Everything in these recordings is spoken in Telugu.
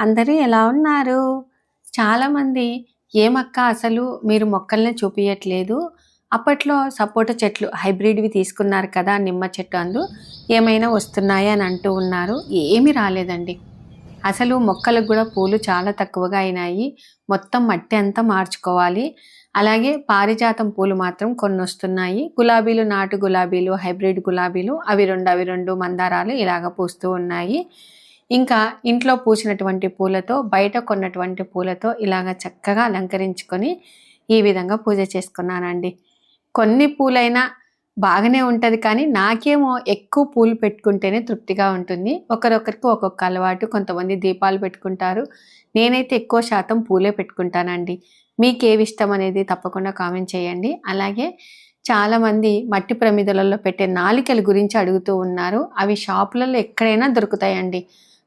అందరూ ఎలా ఉన్నారు? చాలామంది ఏమక్క అసలు మీరు మొక్కల్ని చూపించట్లేదు అప్పట్లో సపోటా చెట్లు హైబ్రిడ్వి తీసుకున్నారు కదా నిమ్మ చెట్టు అందు. ఏమైనా వస్తున్నాయా? అని అంటూ ఉన్నారు. ఏమీ రాలేదండి. అసలు మొక్కలకు కూడా పూలు చాలా తక్కువగా అయినాయి. మొత్తం మట్టి అంతా మార్చుకోవాలి. అలాగే పారిజాతం పూలు మాత్రం కొన్ని వస్తున్నాయి గులాబీలు నాటు గులాబీలు హైబ్రిడ్ గులాబీలు అవి రెండు అవి రెండు మందారాలు ఇలాగ పూస్తూ ఉన్నాయి. ఇంకా ఇంట్లో పూసినటువంటి పూలతో బయట కొన్నటువంటి పూలతో ఇలాగ చక్కగా అలంకరించుకొని ఈ విధంగా పూజ చేసుకున్నానండి. కొన్ని పూలైనా బాగానే ఉంటుంది కానీ నాకేమో ఎక్కువ పూలు పెట్టుకుంటేనే తృప్తిగా ఉంటుంది. ఒకరొకరికి ఒక్కొక్క అలవాటు కొంతమంది దీపాలు పెట్టుకుంటారు. నేనైతే ఎక్కువ శాతం పూలే పెట్టుకుంటానండి. మీకు ఏవి ఇష్టం అనేది తప్పకుండా కామెంట్ చేయండి. అలాగే చాలామంది మట్టి ప్రమిదలలో పెట్టే నాలికల గురించి అడుగుతూ ఉన్నారు. అవి షాపులలో ఎక్కడైనా దొరుకుతాయండి.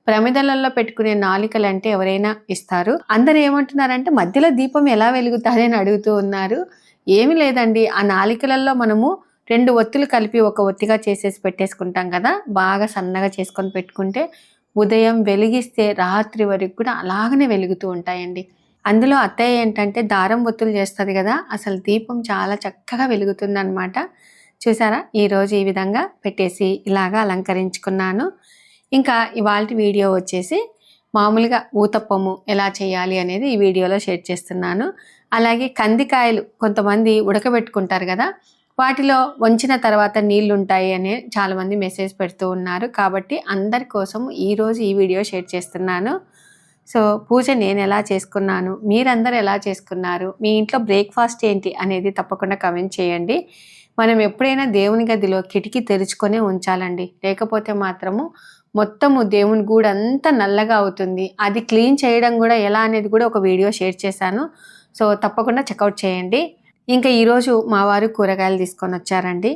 ప్రమిదలలో పెట్టుకునే నాలికలు అంటే ఎవరైనా ఇస్తారు. అందరు ఏమంటున్నారంటే మధ్యలో దీపం ఎలా వెలుగుతుంది అని అడుగుతూ ఉన్నారు. ఏమి లేదండి. ఆ నాలికలలో మనము రెండు ఒత్తులు కలిపి ఒక ఒత్తిగా చేసేసి పెట్టేసుకుంటాం కదా. బాగా సన్నగా చేసుకొని పెట్టుకుంటే ఉదయం వెలిగిస్తే రాత్రి వరకు కూడా అలాగనే వెలుగుతూ ఉంటాయండి. అందులో అత్తయ్య ఏంటంటే దారం ఒత్తులు చేస్తుంది కదా. అసలు దీపం చాలా చక్కగా వెలుగుతుందనమాట చూసారా? ఈరోజు ఈ విధంగా పెట్టేసి ఇలాగా అలంకరించుకున్నాను. ఇంకా ఇవాళ వీడియో వచ్చేసి మామూలుగా ఊతప్పము ఎలా చేయాలి అనేది ఈ వీడియోలో షేర్ చేస్తున్నాను. అలాగే కందికాయలు కొంతమంది ఉడకబెట్టుకుంటారు కదా వాటిలో వంచిన తర్వాత నీళ్ళు ఉంటాయి అని చాలామంది మెసేజ్ పెడుతూ ఉన్నారు. కాబట్టి అందరి కోసం ఈరోజు ఈ వీడియో షేర్ చేస్తున్నాను. సో పూజ నేను ఎలా చేసుకున్నాను మీరందరూ ఎలా చేసుకున్నారు మీ ఇంట్లో బ్రేక్ఫాస్ట్ ఏంటి అనేది తప్పకుండా కమెంట్ చేయండి. మనం ఎప్పుడైనా దేవుని గదిలో కిటికీ తెరుచుకొనే ఉంచాలండి. లేకపోతే మాత్రము మొత్తము దేవుని గూడు అంతా నల్లగా అవుతుంది. అది క్లీన్ చేయడం కూడా ఎలా అనేది కూడా ఒక వీడియో షేర్ చేశాను. సో తప్పకుండా చెక్అవుట్ చేయండి. ఇంకా ఈరోజు మా వారు కూరగాయలు తీసుకొని వచ్చారండి.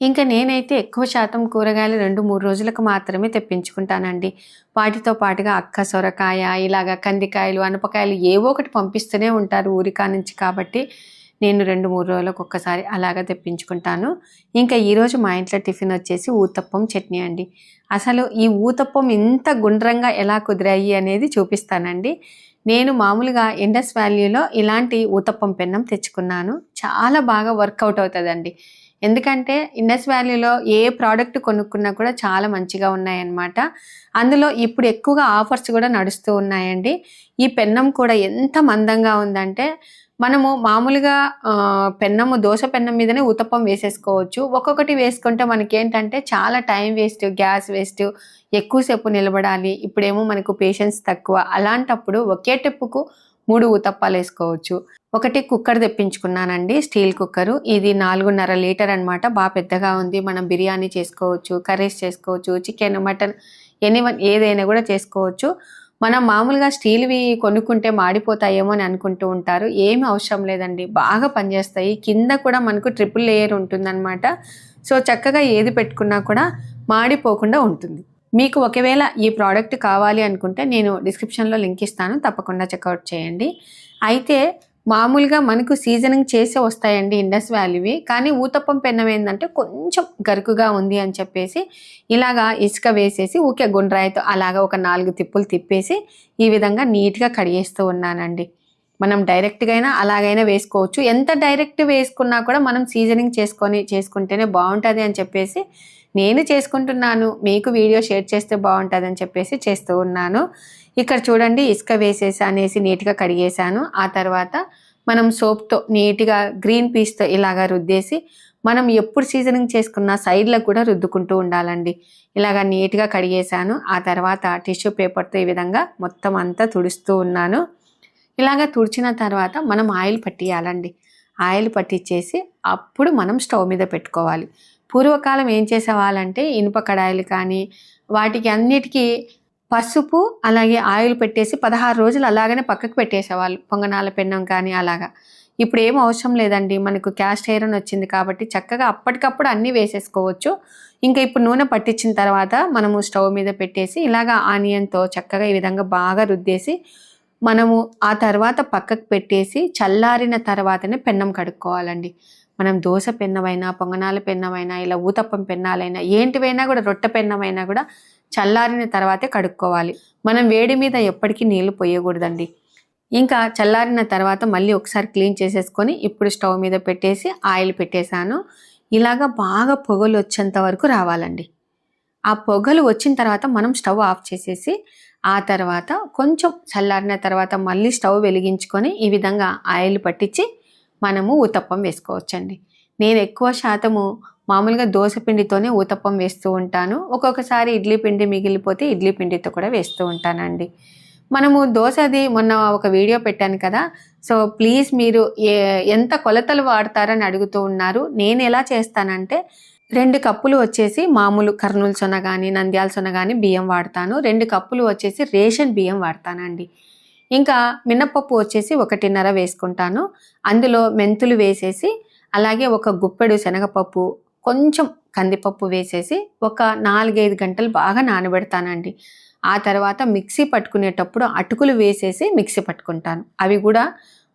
ఇంకా నేనైతే ఎక్కువ శాతం కూరగాయలు రెండు మూడు రోజులకు మాత్రమే తెప్పించుకుంటానండి. వాటితో పాటుగా అక్క సొరకాయ ఇలాగ కందికాయలు అనపకాయలు ఏవో ఒకటి పంపిస్తూనే ఉంటారు ఊరికా నుంచి కాబట్టి. నేను రెండు మూడు రోజులకు ఒక్కసారి అలాగ తెప్పించుకుంటాను. ఇంకా ఈరోజు మా ఇంట్లో టిఫిన్ వచ్చేసి ఊతప్పం చట్నీ అండి. అసలు ఈ ఊతప్పం ఇంత గుండ్రంగా ఎలా కుదిరాయి అనేది చూపిస్తానండి. నేను మామూలుగా ఇండస్ వ్యాలీలో ఇలాంటి ఊతప్పం పెన్నం తెచ్చుకున్నాను. చాలా బాగా వర్కౌట్ అవుతుందండి. ఎందుకంటే ఇండస్ వ్యాలీలో ఏ ప్రోడక్ట్ కొనుక్కున్నా కూడా చాలా మంచిగా ఉన్నాయన్నమాట. అందులో ఇప్పుడు ఎక్కువగా ఆఫర్స్ కూడా నడుస్తూ ఉన్నాయండి. ఈ పెన్నం కూడా ఎంత మందంగా ఉందంటే మనము మామూలుగా పెన్నము దోశ పెన్నం మీదనే ఉతప్పం వేసేసుకోవచ్చు. ఒక్కొక్కటి వేసుకుంటే మనకి ఏంటంటే చాలా టైం వేస్ట్ గ్యాస్ వేస్ట్ ఎక్కువసేపు నిలబడాలి ఇప్పుడేమో మనకు పేషెన్స్ తక్కువ. అలాంటప్పుడు ఒకే టెప్పుకు మూడు ఉతప్పాలు వేసుకోవచ్చు. ఒకటి కుక్కర్ తెప్పించుకున్నానండి స్టీల్ కుక్కరు. ఇది నాలుగున్నర లీటర్ అనమాట బాగా పెద్దగా ఉంది. మనం బిర్యానీ చేసుకోవచ్చు కర్రీస్ చేసుకోవచ్చు చికెన్ మటన్ ఎనీవన్ ఏదైనా కూడా చేసుకోవచ్చు. మనం మామూలుగా స్టీల్వి కొనుక్కుంటే మాడిపోతాయేమో అని అనుకుంటూ ఉంటారు. ఏమి అవసరం లేదండి. బాగా పనిచేస్తాయి. కింద కూడా మనకు ట్రిపుల్ లేయర్ ఉంటుందన్నమాట. సో చక్కగా ఏది పెట్టుకున్నా కూడా మాడిపోకుండా ఉంటుంది. మీకు ఒకవేళ ఈ ప్రోడక్ట్ కావాలి అనుకుంటే నేను డిస్క్రిప్షన్లో లింక్ ఇస్తాను. తప్పకుండా చెక్అవుట్ చేయండి. అయితే మామూలుగా మనకు సీజనింగ్ చేసే వస్తాయండి ఇండస్ వ్యాలీవి కానీ ఊతప్పం పెన్నం ఏంటంటే కొంచెం గరుకుగా ఉంది అని చెప్పేసి ఇలాగా ఇసుక వేసేసి ఊకే గుండ్రాయితో అలాగా ఒక నాలుగు తిప్పులు తిప్పేసి ఈ విధంగా నీట్గా కడిగేస్తూ ఉన్నానండి. మనం డైరెక్ట్గా అయినా అలాగైనా వేసుకోవచ్చు. ఎంత డైరెక్ట్ వేసుకున్నా కూడా మనం సీజనింగ్ చేసుకొని చేసుకుంటేనే బాగుంటుంది అని చెప్పేసి నేను చేసుకుంటున్నాను మీకు వీడియో షేర్ చేస్తే బాగుంటుంది అని చెప్పేసి చేస్తూ ఉన్నాను. ఇక్కడ చూడండి ఇసుక వేసేసి అనేసి నీట్గా కడిగేశాను. ఆ తర్వాత మనం సోప్తో నీట్గా గ్రీన్ పీస్తో ఇలాగా రుద్దేసి మనం ఎప్పుడు సీజనింగ్ చేసుకున్న సైడ్లకు కూడా రుద్దుకుంటూ ఉండాలండి. ఇలాగా నీట్గా కడిగేశాను. ఆ తర్వాత టిష్యూ పేపర్తో ఈ విధంగా మొత్తం అంతా తుడుస్తూ ఉన్నాను. ఇలాగా తుడిచిన తర్వాత మనం ఆయిల్ పట్టియాలండి. ఆయిల్ పట్టించేసి అప్పుడు మనం స్టవ్ మీద పెట్టుకోవాలి. పూర్వకాలం ఏం చేసేవాళ్ళంటే ఇనుప కడాయిలు కానీ వాటికి అన్నిటికీ పసుపు అలాగే ఆయిల్ పెట్టేసి పదహారు రోజులు అలాగనే పక్కకు పెట్టేసేవాళ్ళు. పొంగనాల పెన్నం కానీ అలాగా. ఇప్పుడు ఏం అవసరం లేదండి. మనకు క్యాస్ట్ ఐరన్ వచ్చింది కాబట్టి చక్కగా అప్పటికప్పుడు అన్నీ వేసేసుకోవచ్చు. ఇంకా ఇప్పుడు నూనె పట్టించిన తర్వాత మనము స్టవ్ మీద పెట్టేసి ఇలాగా ఆనియన్తో చక్కగా ఈ విధంగా బాగా రుద్దేసి మనము ఆ తర్వాత పక్కకు పెట్టేసి చల్లారిన తర్వాతనే పెన్నం కడుక్కోవాలండి. మనం దోశ పెన్నమైనా పొంగనాల పెన్నమైనా ఇలా ఊతప్పం పెన్నాలైనా ఏంటివైనా కూడా రొట్టె పెన్నమైనా కూడా చల్లారిన తర్వాతే కడుక్కోవాలి. మనం వేడి మీద ఎప్పటికీ నీళ్ళు పోయకూడదండి. ఇంకా చల్లారిన తర్వాత మళ్ళీ ఒకసారి క్లీన్ చేసేసుకొని ఇప్పుడు స్టవ్ మీద పెట్టేసి ఆయిల్ పెట్టేశాను. ఇలాగా బాగా పొగలు వచ్చేంత వరకు రావాలండి. ఆ పొగలు వచ్చిన తర్వాత మనం స్టవ్ ఆఫ్ చేసేసి ఆ తర్వాత కొంచెం చల్లారిన తర్వాత మళ్ళీ స్టవ్ వెలిగించుకొని ఈ విధంగా ఆయిల్ పట్టించి మనము ఊతప్పం వేసుకోవచ్చండి. నేను ఎక్కువ శాతము మామూలుగా దోశ పిండితోనే ఊతప్పం వేస్తూ ఉంటాను. ఒక్కొక్కసారి ఇడ్లీ పిండి మిగిలిపోతే ఇడ్లీ పిండితో కూడా వేస్తూ ఉంటానండి. మనము దోశది మొన్న ఒక వీడియో పెట్టాను కదా సో ప్లీజ్ మీరు ఏ ఎంత కొలతలు వాడతారని అడుగుతూ ఉన్నారు. నేను ఎలా చేస్తానంటే రెండు కప్పులు వచ్చేసి మామూలు కర్నూలు సొన కానీ నంద్యాల సొన కానీ బియ్యం వాడతాను. రెండు కప్పులు వచ్చేసి రేషన్ బియ్యం వాడతానండి. ఇంకా మినప్పప్పు వచ్చేసి ఒకటిన్నర వేసుకుంటాను. అందులో మెంతులు వేసేసి అలాగే ఒక గుప్పెడు శనగపప్పు కొంచెం కందిపప్పు వేసేసి ఒక నాలుగైదు గంటలు బాగా నానబెడతానండి. ఆ తర్వాత మిక్సీ పట్టుకునేటప్పుడు అటుకులు వేసేసి మిక్సీ పట్టుకుంటాను. అవి కూడా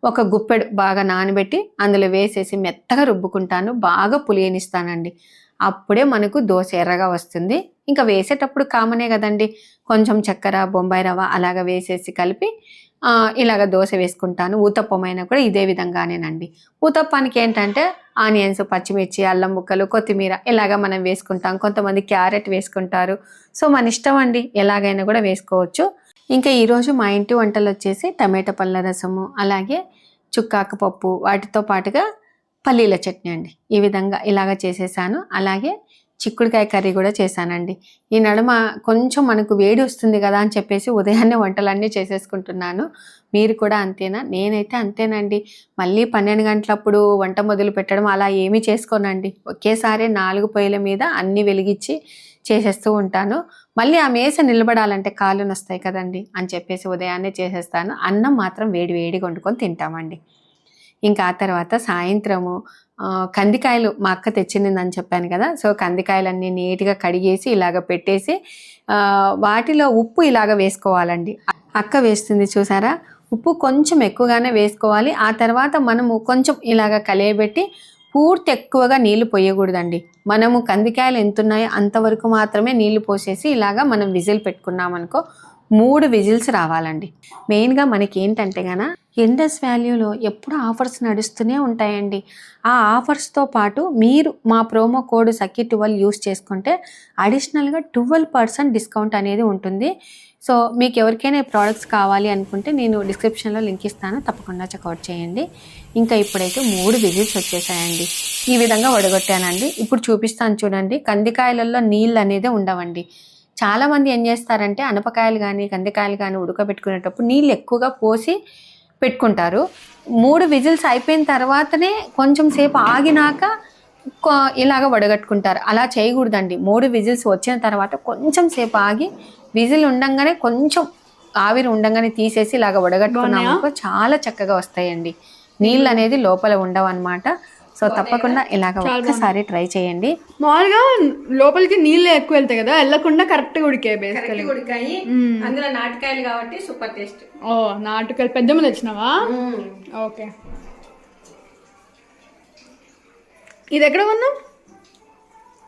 ఒక గుప్పెడు బాగా నానబెట్టి అందులో వేసేసి మెత్తగా రుబ్బుకుంటాను. బాగా పులియనిస్తానండి. అప్పుడే మనకు దోశ ఎర్రగా వస్తుంది. ఇంకా వేసేటప్పుడు కామనే కదండి. కొంచెం చక్కెర బొంబాయి రవ్వ అలాగ వేసేసి కలిపి ఇలాగ దోశ వేసుకుంటాను ఊతప్పమైన కూడా ఇదే విధంగానేనండి. ఊతప్పానికి ఏంటంటే ఆనియన్స్ పచ్చిమిర్చి అల్లం ముక్కలు కొత్తిమీర ఇలాగ మనం వేసుకుంటాం. కొంతమంది క్యారెట్ వేసుకుంటారు. సో మన ఇష్టం అండి. ఎలాగైనా కూడా వేసుకోవచ్చు. ఇంకా ఈరోజు మా ఇంటి వంటలు వచ్చేసి టమాటా పళ్ళ రసము అలాగే చుక్కాకు పప్పు వాటితో పాటుగా పల్లీల చట్నీ అండి. ఈ విధంగా ఇలాగ చేసేసాను. అలాగే చిక్కుడుకాయ కర్రీ కూడా చేశానండి. ఈ నడుమ కొంచెం మనకు వేడి వస్తుంది కదా అని చెప్పేసి ఉదయాన్నే వంటలన్నీ చేసేసుకుంటున్నాను. మీరు కూడా అంతేనా? నేనైతే అంతేనండి. మళ్ళీ పన్నెండు గంటలప్పుడు వంట మొదలు పెట్టడం అలా ఏమీ చేసుకోనండి. ఒకేసారి నాలుగు పొయ్యిల మీద అన్ని వెలిగించి చేసేస్తూ ఉంటాను. మళ్ళీ ఆ మేస నిలబడాలంటే కాళ్ళు నొస్తాయి కదండి అని చెప్పేసి ఉదయాన్నే చేసేస్తాను. అన్నం మాత్రం వేడి వేడిగా వండుకొని తింటామండి. ఇంకా ఆ తర్వాత సాయంత్రము కందికాయలు మా అక్క తెచ్చిందని చెప్పాను కదా. సో కందికాయలన్నీ నీట్గా కడిగేసి ఇలాగ పెట్టేసి వాటిలో ఉప్పు ఇలాగ వేసుకోవాలండి. అక్క వేస్తుంది చూసారా? ఉప్పు కొంచెం ఎక్కువగానే వేసుకోవాలి. ఆ తర్వాత మనము కొంచెం ఇలాగ కలియబెట్టి పూర్తి ఎక్కువగా నీళ్ళు పోయకూడదండి. మనము కందికాయలు ఎంత ఉన్నాయో అంతవరకు మాత్రమే నీళ్ళు పోసేసి ఇలాగా మనం విజిల్ పెట్టుకున్నామనుకో మూడు విజిల్స్ రావాలండి. మెయిన్గా మనకి ఏంటంటే గన ఇండస్ వాల్యూలో ఎప్పుడు ఆఫర్స్ నడుస్తూనే ఉంటాయండి. ఆ ఆఫర్స్తో పాటు మీరు మా promo code Sakhi twelve use చేసుకుంటే అడిషనల్గా ట్వెల్వ్ పర్సెంట్ డిస్కౌంట్ అనేది ఉంటుంది. సో మీకు ఎవరికైనా ఈ ప్రోడక్ట్స్ కావాలి అనుకుంటే నేను డిస్క్రిప్షన్లో లింక్ ఇస్తాను. తప్పకుండా చెక్అవుట్ చేయండి. ఇంకా ఇప్పుడైతే మూడు విజిల్స్ వచ్చేసాయండి. ఈ విధంగా వడగొట్టానండి. ఇప్పుడు చూపిస్తాను చూడండి. కందికాయలలో నీళ్ళు అనేది ఉండవండి. చాలామంది ఏం చేస్తారంటే అనపకాయలు కానీ కందికాయలు కానీ ఉడకబెట్టుకునేటప్పుడు నీళ్ళు ఎక్కువగా పోసి పెట్టుకుంటారు. మూడు విజిల్స్ అయిపోయిన తర్వాతనే కొంచెం సేపు ఆగినాక ఇలాగ వడగట్టుకుంటారు. అలా చేయకూడదండి. మూడు విజిల్స్ వచ్చిన తర్వాత కొంచెం సేపు ఆగి విజిల్ ఉండంగానే కొంచెం ఆవిరి ఉండంగానే తీసేసి ఇలాగ వడగట్టుకున్నామనుకో చాలా చక్కగా వస్తాయండి. నీళ్ళు అనేది లోపల ఉండవు అనమాట సో తప్పకుండా ఇలాగ ఒక్కసారి ట్రై చేయండి. మామూలుగా లోపలికి నీళ్ళు ఎక్కువ వెళ్తాయి కదా వెళ్ళకుండా కరెక్ట్గా ఉడికాయి బేసికలీ ఉడికాయి. అందులో నాటకాయలు కాబట్టి సూపర్ టేస్ట్. ఓ నాటుకాయలు. పెద్దమ్మ తెచ్చినావా? ఓకే. ఇది ఎక్కడ కొన్నావు?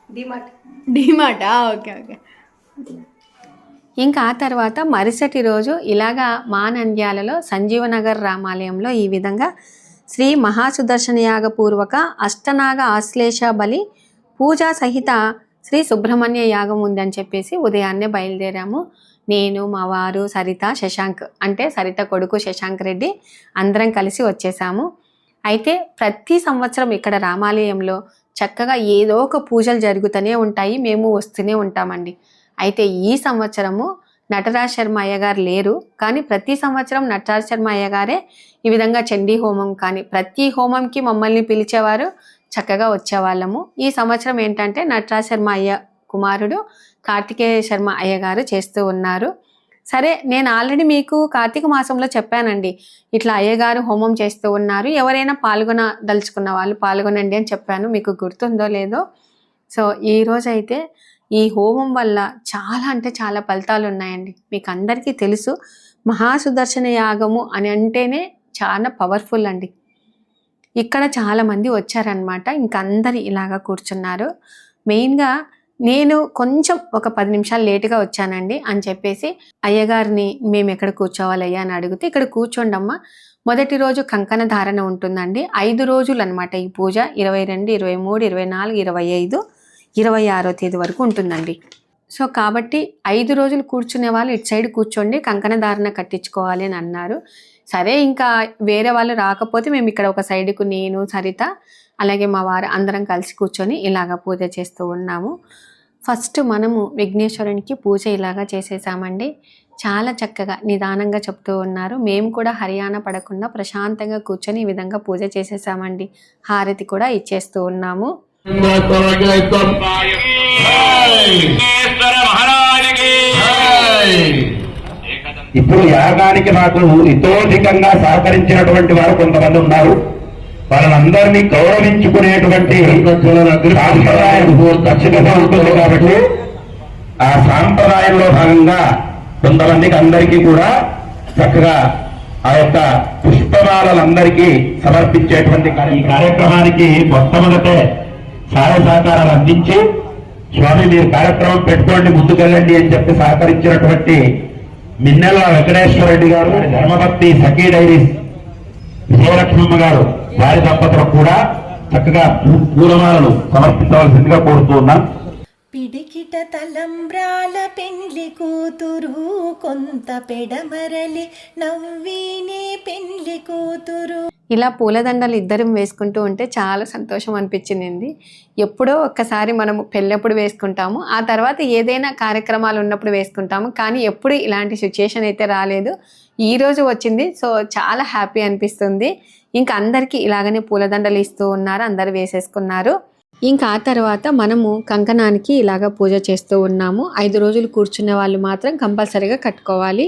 డిమార్ట్. డిమార్టా. Okay okay. ఇంకా ఆ తర్వాత మరుసటి రోజు ఇలాగా మా నంద్యాలలో సంజీవనగర్ రామాలయంలో ఈ విధంగా శ్రీ మహాసుదర్శన పూర్వక అష్టనాగ ఆశ్లేష బలి పూజా సహిత శ్రీ సుబ్రహ్మణ్య యాగం ఉందని చెప్పేసి ఉదయాన్నే బయలుదేరాము. నేను మా వారు సరిత శశాంక్ అంటే సరిత కొడుకు శశాంక్ రెడ్డి అందరం కలిసి వచ్చేసాము. అయితే ప్రతి సంవత్సరం ఇక్కడ రామాలయంలో చక్కగా ఏదో ఒక పూజలు జరుగుతూనే ఉంటాయి. మేము వస్తూనే ఉంటామండి. అయితే ఈ సంవత్సరము నటరాజ్ శర్మ అయ్యగారు లేరు. కానీ ప్రతి సంవత్సరం నటరాజ్ శర్మ అయ్యగారే ఈ విధంగా చండీ హోమం కానీ ప్రతి హోమంకి మమ్మల్ని పిలిచేవారు చక్కగా వచ్చేవాళ్ళము. ఈ సంవత్సరం ఏంటంటే నటరాజ్ శర్మ అయ్య కుమారుడు కార్తికేయ శర్మ అయ్యగారు చేస్తూ ఉన్నారు. సరే నేను ఆల్రెడీ మీకు కార్తీక మాసంలో చెప్పానండి. ఇట్లా అయ్యగారు హోమం చేస్తూ ఉన్నారు. ఎవరైనా పాల్గొన దలుచుకున్న వాళ్ళు పాల్గొనండి అని చెప్పాను. మీకు గుర్తుందో లేదో. సో ఈరోజైతే ఈ హోమం వల్ల చాలా అంటే చాలా ఫలితాలు ఉన్నాయండి మీకు అందరికీ తెలుసు మహాసుదర్శన యాగము అని అంటేనే చాలా పవర్ఫుల్ అండి. ఇక్కడ చాలామంది వచ్చారనమాట ఇంకందరు అందరు ఇలాగా కూర్చున్నారు. మెయిన్గా నేను కొంచెం ఒక పది నిమిషాలు లేటుగా వచ్చానండి అని చెప్పేసి అయ్యగారిని మేము ఎక్కడ కూర్చోవాలయ్యా? అని అడిగితే ఇక్కడ కూర్చోండమ్మా. మొదటి రోజు కంకణ ధారణ ఉంటుందండి. ఐదు రోజులు అనమాట ఈ పూజ. ఇరవై రెండు ఇరవై మూడు ఇరవై నాలుగు ఇరవై ఐదు. ఇరవై ఆరో తేదీ వరకు ఉంటుందండి. సో కాబట్టి ఐదు రోజులు కూర్చునే వాళ్ళు ఇటు సైడ్ కూర్చోండి కంకణ ధారణ కట్టించుకోవాలి అని అన్నారు. సరే ఇంకా వేరే వాళ్ళు రాకపోతే మేము ఇక్కడ ఒక సైడ్కు నేను సరిత అలాగే మా వారు అందరం కలిసి కూర్చొని ఇలాగ పూజ చేస్తూ ఉన్నాము. ఫస్ట్ మనము విఘ్నేశ్వరునికి పూజ ఇలాగా చేసేసామండి. చాలా చక్కగా నిదానంగా చెప్తూ ఉన్నారు. మేము కూడా హర్యానా పడకుండా ప్రశాంతంగా కూర్చొని ఈ విధంగా పూజ చేసేసామండి. హారతి కూడా ఇచ్చేస్తూ ఉన్నాము. ఇప్పుడు యాగానికి నాకు ఇతోధికంగా సహకరించినటువంటి వారు కొంతమంది ఉన్నారు. వాళ్ళందరినీ గౌరవించుకునేటువంటి సాంప్రదాయం ఖచ్చితంగా ఉంటుంది కాబట్టి ఆ సాంప్రదాయంలో భాగంగా కొంతమందికి అందరికీ కూడా చక్కగా ఆ యొక్క పుష్పమాలలందరికీ సమర్పించేటువంటి ఈ కార్యక్రమానికి మొట్టమొదటే సహాయ సహకారాలు అందించి స్వామి మీరు కార్యక్రమం పెట్టుకోండి ముందుకెళ్ళండి అని చెప్పి సహకరించినటువంటి మిన్నెల వెంకటేశ్వర రెడ్డి గారు ధర్మభక్తి సఖీ డైరీస్ విజయలక్ష్మమ్మ గారు వారి దంపతులకు కూడా చక్కగా పూలమాలను సమర్పించవలసిందిగా కోరుతూ ఉన్నాం. పిడికిట తలంబ్రాల పెండ్లి కూతురు కొంత పెడమరలి నవ్వీనే పెండ్లి కూతురు. ఇలా పూలదండలు ఇద్దరం వేసుకుంటూ ఉంటే చాలా సంతోషం అనిపించింది ఎప్పుడో ఒక్కసారి మనము పెళ్ళప్పుడు వేసుకుంటాము ఆ తర్వాత ఏదైనా కార్యక్రమాలు ఉన్నప్పుడు వేసుకుంటాము కానీ ఎప్పుడు ఇలాంటి సిచ్యుయేషన్ అయితే రాలేదు. ఈ రోజు వచ్చింది సో చాలా హ్యాపీ అనిపిస్తుంది. ఇంకా అందరికీ ఇలాగనే పూలదండలు ఇస్తూ ఉన్నారు అందరు వేసేసుకున్నారు. ఇంకా ఆ తర్వాత మనము కంకణానికి ఇలాగ పూజ చేస్తూ ఉన్నాము. ఐదు రోజులు కూర్చునే వాళ్ళు మాత్రం కంపల్సరీగా కట్టుకోవాలి.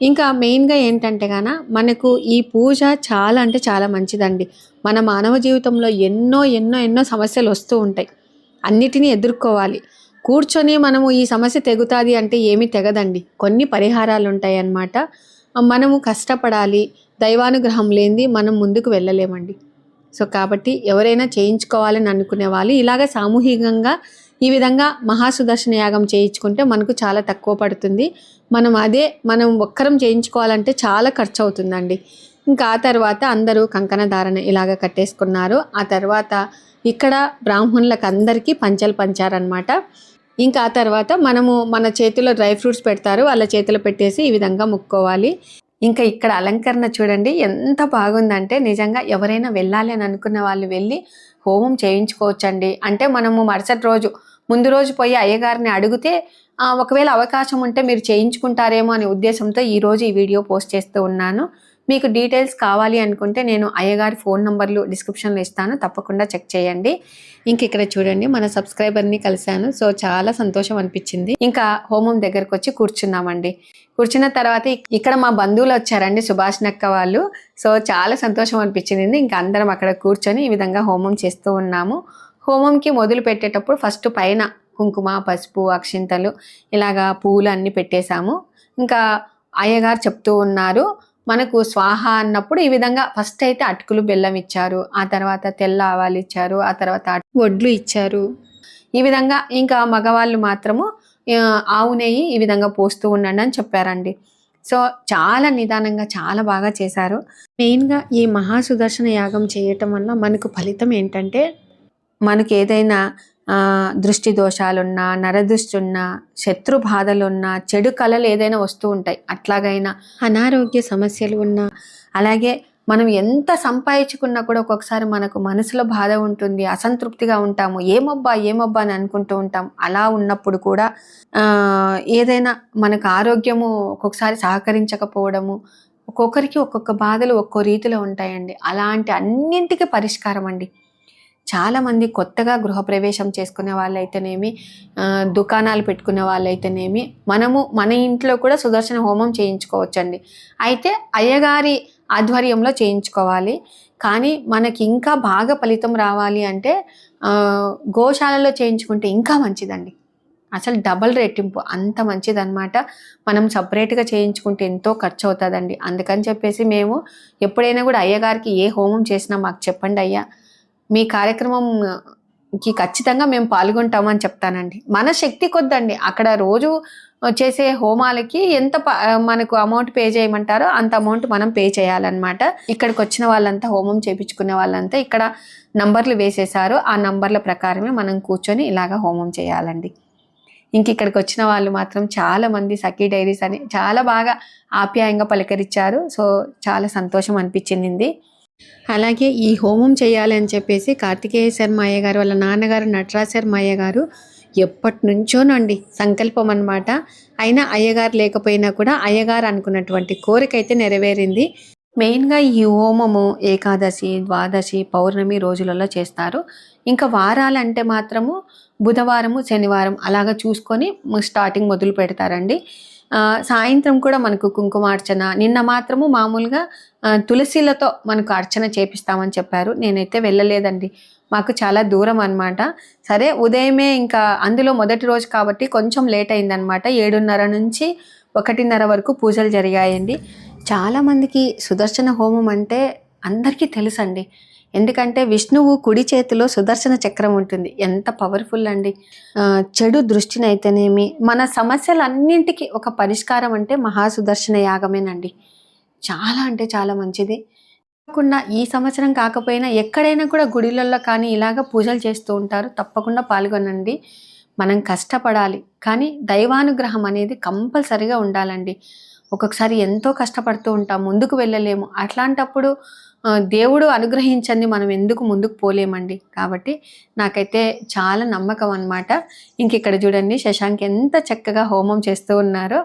ఇంకా మెయిన్గా ఏంటంటే గాన మనకు ఈ పూజ చాలా అంటే చాలా మంచిదండి. మన మానవ జీవితంలో ఎన్నో ఎన్నో ఎన్నో సమస్యలు వస్తూ ఉంటాయి. అన్నిటినీ ఎదుర్కోవాలి. కూర్చొని మనము ఈ సమస్య తెగుతుంది అంటే ఏమీ తెగదండి. కొన్ని పరిహారాలు ఉంటాయి అన్నమాట మనము కష్టపడాలి దైవానుగ్రహం లేనిది మనం ముందుకు వెళ్ళలేమండి. సో కాబట్టి ఎవరైనా చేయించుకోవాలని అనుకునే వాళ్ళు ఇలాగ సామూహికంగా ఈ విధంగా మహాసుదర్శన యాగం చేయించుకుంటే మనకు చాలా తక్కువ పడుతుంది. మనం అదే మనం ఒక్కరం చేయించుకోవాలంటే చాలా ఖర్చు అవుతుందండి ఇంకా ఆ తర్వాత అందరూ కంకణ ధారణ ఇలాగ కట్టేసుకున్నారు. ఆ తర్వాత ఇక్కడ బ్రాహ్మణులకు అందరికీ పంచలు పంచారనమాట ఇంకా ఆ తర్వాత మనము మన చేతిలో డ్రై ఫ్రూట్స్ పెడతారు. వాళ్ళ చేతిలో పెట్టేసి ఈ విధంగా ముక్కోవాలి. ఇంకా ఇక్కడ అలంకరణ చూడండి ఎంత బాగుందంటే నిజంగా ఎవరైనా వెళ్ళాలి అని అనుకున్న వాళ్ళు వెళ్ళి హోమం చేయించుకోవచ్చండి. అంటే మనము మరుసటి రోజు ముందు రోజు పోయి అయ్యగారిని అడిగితే ఒకవేళ అవకాశం ఉంటే మీరు చేయించుకుంటారేమో అనే ఉద్దేశంతో ఈ రోజు ఈ వీడియో పోస్ట్ చేస్తూ ఉన్నాను. మీకు డీటెయిల్స్ కావాలి అనుకుంటే నేను అయ్యగారి ఫోన్ నంబర్లు డిస్క్రిప్షన్లో ఇస్తాను. తప్పకుండా చెక్ చేయండి. ఇంక ఇక్కడ చూడండి మన సబ్స్క్రైబర్ని కలిశాను. సో చాలా సంతోషం అనిపించింది. ఇంకా హోమం దగ్గరకు వచ్చి కూర్చున్నామండి. కూర్చున్న తర్వాత ఇక్కడ మా బంధువులు వచ్చారండి సుభాష్ నక్క వాళ్ళు. సో చాలా సంతోషం అనిపించింది. ఇంకా అందరం అక్కడ కూర్చొని ఈ విధంగా హోమం చేస్తూ ఉన్నాము. హోమంకి మొదలు పెట్టేటప్పుడు ఫస్ట్ పైన కుంకుమ పసుపు అక్షింతలు ఇలాగా పువ్వులు అన్నీ పెట్టేశాము. ఇంకా అయ్యగారు చెప్తూ ఉన్నారు మనకు స్వాహ అన్నప్పుడు ఈ విధంగా ఫస్ట్ అయితే అటుకులు బెల్లం ఇచ్చారు ఆ తర్వాత తెల్ల ఆవాలు ఇచ్చారు ఆ తర్వాత వడ్లు ఇచ్చారు. ఈ విధంగా ఇంకా మగవాళ్ళు మాత్రము ఆవు నెయ్యి ఈ విధంగా పోస్తూ ఉండండి అని చెప్పారండి. సో చాలా నిదానంగా చాలా బాగా చేశారు. మెయిన్గా ఈ మహాసుదర్శన యాగం చేయటం వల్ల మనకు ఫలితం ఏంటంటే మనకు ఏదైనా దృష్టి దోషాలున్నా నరదృష్టి ఉన్నా శత్రు బాధలున్నా చెడు కళలు ఏదైనా వస్తూ ఉంటాయి. అట్లాగైనా అనారోగ్య సమస్యలు ఉన్నా అలాగే మనం ఎంత సంపాదించుకున్నా కూడా ఒక్కొక్కసారి మనకు మనసులో బాధ ఉంటుంది అసంతృప్తిగా ఉంటాము. ఏమబ్బా ఏమబ్బా అని అనుకుంటూ ఉంటాం. అలా ఉన్నప్పుడు కూడా ఏదైనా మనకు ఆరోగ్యము ఒక్కొక్కసారి సహకరించకపోవడము ఒక్కొక్కరికి ఒక్కొక్క బాధలు ఒక్కో రీతిలో ఉంటాయండి. అలాంటి అన్నింటికి పరిష్కారం అండి చాలామంది కొత్తగా గృహప్రవేశం చేసుకునే వాళ్ళైతేనేమి దుకాణాలు పెట్టుకునే వాళ్ళైతేనేమి మనము మన ఇంట్లో కూడా సుదర్శన హోమం చేయించుకోవచ్చండి. అయితే అయ్యగారి ఆధ్వర్యంలో చేయించుకోవాలి. కానీ మనకి ఇంకా బాగా ఫలితం రావాలి అంటే గోశాలలో చేయించుకుంటే ఇంకా మంచిదండి. అసలు డబల్ రెట్టింపు అంత మంచిదన్నమాట. మనం సపరేట్గా చేయించుకుంటే ఎంతో ఖర్చు అవుతుందండి అందుకని చెప్పేసి మేము ఎప్పుడైనా కూడా అయ్యగారికి ఏ హోమం చేసినా మాకు చెప్పండి అయ్యా. మీ కార్యక్రమంకి ఖచ్చితంగా మేము పాల్గొంటామని చెప్తానండి. మన శక్తి కొద్దండి. అక్కడ రోజు చేసే హోమాలకి ఎంత ప- మనకు అమౌంట్ పే చేయమంటారో అంత అమౌంట్ మనం పే చేయాలన్నమాట. ఇక్కడికి వచ్చిన వాళ్ళంతా హోమం చేపించుకునే వాళ్ళంతా ఇక్కడ నంబర్లు వేసేసారు ఆ నంబర్ల ప్రకారమే మనం కూర్చొని ఇలాగ హోమం చేయాలండి. ఇంక ఇక్కడికి వచ్చిన వాళ్ళు మాత్రం చాలా మంది సఖీ డైరీస్ అని చాలా బాగా ఆప్యాయంగా పలకరించారు సో చాలా సంతోషం అనిపించింది. అలాగే ఈ హోమం చేయాలని చెప్పేసి కార్తికేయ శర్మ అయ్య గారు వాళ్ళ నాన్నగారు నటరాజ్ శర్మ అయ్య గారు ఎప్పటి నుంచోనండి సంకల్పం అన్నమాట. అయినా అయ్యగారు లేకపోయినా కూడా అయ్యగారు అనుకున్నటువంటి కోరిక అయితే నెరవేరింది. మెయిన్గా ఈ హోమము ఏకాదశి ద్వాదశి పౌర్ణమి రోజులలో చేస్తారు. ఇంకా వారాలంటే మాత్రము బుధవారము శనివారం అలాగా చూసుకొని స్టార్టింగ్ మొదలు పెడతారండి. సాయంత్రం కూడా మనకు కుంకుమార్చన నిన్న మాత్రము మామూలుగా తులసిలతో మనకు అర్చన చేపిస్తామని చెప్పారు. నేనైతే వెళ్ళలేదండి. మాకు చాలా దూరం అనమాట సరే ఉదయమే ఇంకా అందులో మొదటి రోజు కాబట్టి కొంచెం లేట్ అయిందనమాట ఏడున్నర నుంచి ఒకటిన్నర వరకు పూజలు జరిగాయండి. చాలామందికి సుదర్శన హోమం అంటే అందరికీ తెలుసండి. ఎందుకంటే విష్ణువు కుడి చేతిలో సుదర్శన చక్రం ఉంటుంది. ఎంత పవర్ఫుల్ అండి. చెడు దృష్టిని అయితేనేమి మన సమస్యలన్నింటికి ఒక పరిష్కారం అంటే మహాసుదర్శన యాగమేనండి. చాలా అంటే చాలా మంచిది. కాకుండా ఈ సంవత్సరం కాకపోయినా ఎక్కడైనా కూడా గుడిలలో కానీ ఇలాగ పూజలు చేస్తూ ఉంటారు. తప్పకుండా పాల్గొనండి. మనం కష్టపడాలి. కానీ దైవానుగ్రహం అనేది కంపల్సరిగా ఉండాలండి. ఒక్కొక్కసారి ఎంతో కష్టపడుతూ ఉంటాం ముందుకు వెళ్ళలేము. అట్లాంటప్పుడు దేవుడు అనుగ్రహించండి మనం ఎందుకు ముందుకు పోలేమండి. కాబట్టి నాకైతే చాలా నమ్మకం అన్నమాట. ఇంక ఇక్కడ చూడండి శశాంక్ ఎంత చక్కగా హోమం చేస్తూ ఉన్నారో.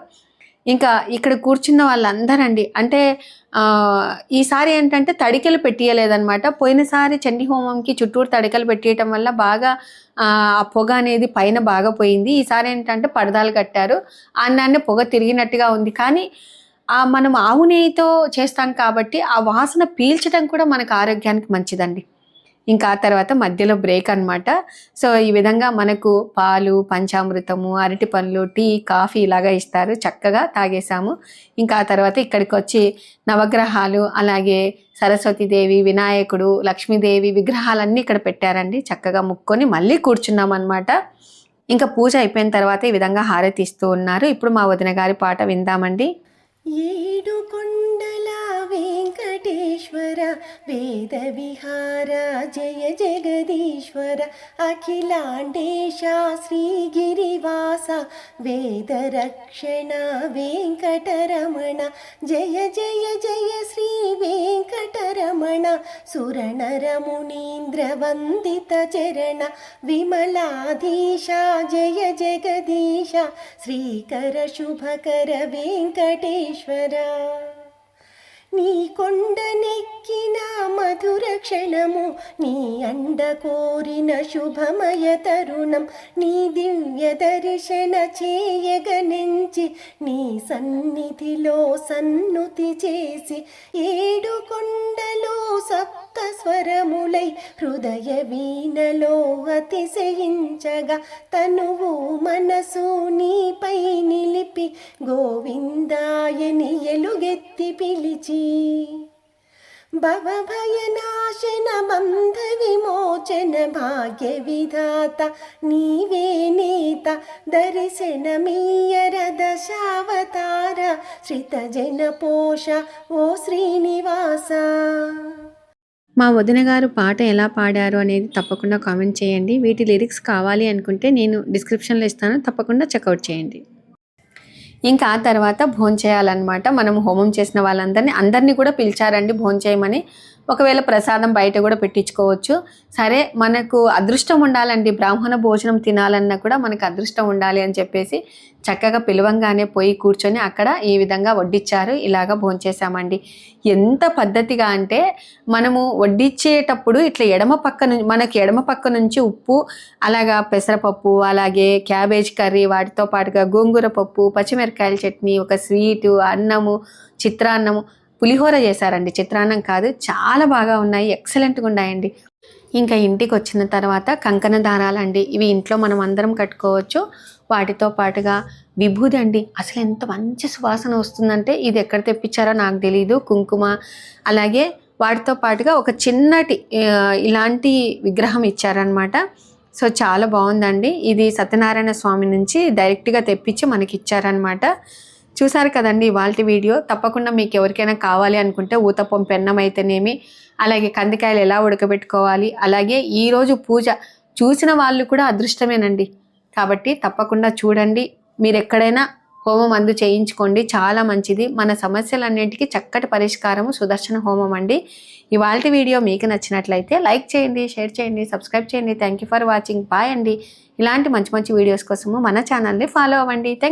ఇంకా ఇక్కడ కూర్చున్న వాళ్ళందరండి. అంటే ఈసారి ఏంటంటే తడికలు పెట్టియలేదనమాట పోయినసారి చండీ హోమంకి చుట్టూరు తడికలు పెట్టియటం వల్ల బాగా ఆ పొగ అనేది పైన బాగా పోయింది. ఈసారి ఏంటంటే పడదాలు కట్టారు. అన్నాన్ని పొగ తిరిగినట్టుగా ఉంది. కానీ ఆ మనం ఆవు నెయ్యితో చేస్తాం కాబట్టి ఆ వాసన పీల్చడం కూడా మనకు ఆరోగ్యానికి మంచిదండి. ఇంకా ఆ తర్వాత మధ్యలో బ్రేక్ అనమాట సో ఈ విధంగా మనకు పాలు పంచామృతము అరటి పండ్లు టీ కాఫీ ఇలాగా ఇస్తారు. చక్కగా తాగేసాము ఇంకా ఆ తర్వాత ఇక్కడికి వచ్చి నవగ్రహాలు అలాగే సరస్వతీదేవి వినాయకుడు లక్ష్మీదేవి విగ్రహాలన్నీ ఇక్కడ పెట్టారండి. చక్కగా ముక్కొని మళ్ళీ కూర్చున్నాం అనమాట ఇంకా పూజ అయిపోయిన తర్వాత ఈ విధంగా హారతి ఇస్తూ ఉన్నారు. ఇప్పుడు మా వదిన గారి పాట విందామండి. ఏడు वेङ्कटेश्वर वेदविहार जय जगदीश्वर अखिलाण्डेशा श्रीगिरिवास वेदरक्षण वेङ्कटरमण जय जय जय श्रीवेङ्कटरमण सुरणरमुनीन्द्रवन्दितचरण विमलाधीशा जय जगदीश श्रीकरशुभकर वेङ्कटेश्वर। నీ కొండనెక్కిన మధుర క్షణము నీ అండ కోరిన శుభమయ తరుణం నీ దివ్య దర్శన చేయగనించి నీ సన్నిధిలో సన్నుతి చేసి ఏడు కొండలో ఒక్క స్వరములై హృదయ వీణలో అతిశయించగా తనువు మనసు నీపై నిలిపి గోవిందాయని ఎలుగెత్తి పిలిచి భవభయనాశన బంధ విమోచన భాగ్య విధాత నీవే నేత దర్శనమీయర దశావతార శ్రిత జన పోష ఓ శ్రీనివాస! మా వదిన గారు పాట ఎలా పాడారు అనేది తప్పకుండా కామెంట్ చేయండి. వీటి లిరిక్స్ కావాలి అనుకుంటే నేను డిస్క్రిప్షన్లో ఇస్తాను. తప్పకుండా చెక్అవుట్ చేయండి. ఇంకా ఆ తర్వాత భోంచేయాలన్నమాట. మనం హోమం చేసిన వాళ్ళందరినీ అందరినీ కూడా పిలిచారండి భోంచేయమని. ఒకవేళ ప్రసాదం బయట కూడా పెట్టించుకోవచ్చు. సరే మనకు అదృష్టం ఉండాలండి. బ్రాహ్మణ భోజనం తినాలన్నా కూడా మనకు అదృష్టం ఉండాలి అని చెప్పేసి చక్కగా పిలవంగానే పోయి కూర్చొని అక్కడ ఈ విధంగా వడ్డిచ్చారు. ఇలాగా భోంచేసామండి ఎంత పద్ధతిగా అంటే మనము వడ్డిచ్చేటప్పుడు ఇట్లా ఎడమ పక్క నుంచి మనకి ఎడమ పక్క నుంచి ఉప్పు అలాగా పెసరపప్పు అలాగే క్యాబేజ్ కర్రీ వాటితో పాటుగా గోంగూర పప్పు పచ్చిమిరకాయల చట్నీ ఒక స్వీటు అన్నము చిత్రాన్నము పులిహోర చేశారండి. చిత్రాన్నం కాదు చాలా బాగా ఉన్నాయి ఎక్సలెంట్గా ఉన్నాయండి. ఇంకా ఇంటికి వచ్చిన తర్వాత కంకణ దారాలండి. ఇవి ఇంట్లో మనం అందరం కట్టుకోవచ్చు. వాటితో పాటుగా విభూది అండి. అసలు ఎంత మంచి సువాసన వస్తుందంటే ఇది ఎక్కడ తెప్పించారో నాకు తెలియదు కుంకుమ అలాగే వాటితో పాటుగా ఒక చిన్నటి ఇలాంటి విగ్రహం ఇచ్చారనమాట సో చాలా బాగుందండి. ఇది సత్యనారాయణ స్వామి నుంచి డైరెక్ట్గా తెప్పించి మనకి ఇచ్చారనమాట చూసారు కదండి ఇవాళ వీడియో. తప్పకుండా మీకు ఎవరికైనా కావాలి అనుకుంటే ఊతప్పం పెన్నం అయితేనేమి అలాగే కందికాయలు ఎలా ఉడకబెట్టుకోవాలి అలాగే ఈరోజు పూజ చూసిన వాళ్ళు కూడా అదృష్టమేనండి. కాబట్టి తప్పకుండా చూడండి. మీరు ఎక్కడైనా హోమం అందు చేయించుకోండి. చాలా మంచిది. మన సమస్యలన్నింటికి చక్కటి పరిష్కారము సుదర్శన హోమం అండి. ఇవాళ వీడియో మీకు నచ్చినట్లయితే లైక్ చేయండి షేర్ చేయండి సబ్స్క్రైబ్ చేయండి. Thank you for watching. Bye అండి. ఇలాంటి మంచి మంచి వీడియోస్ కోసము మన ఛానల్ని ఫాలో అవ్వండి. థ్యాంక్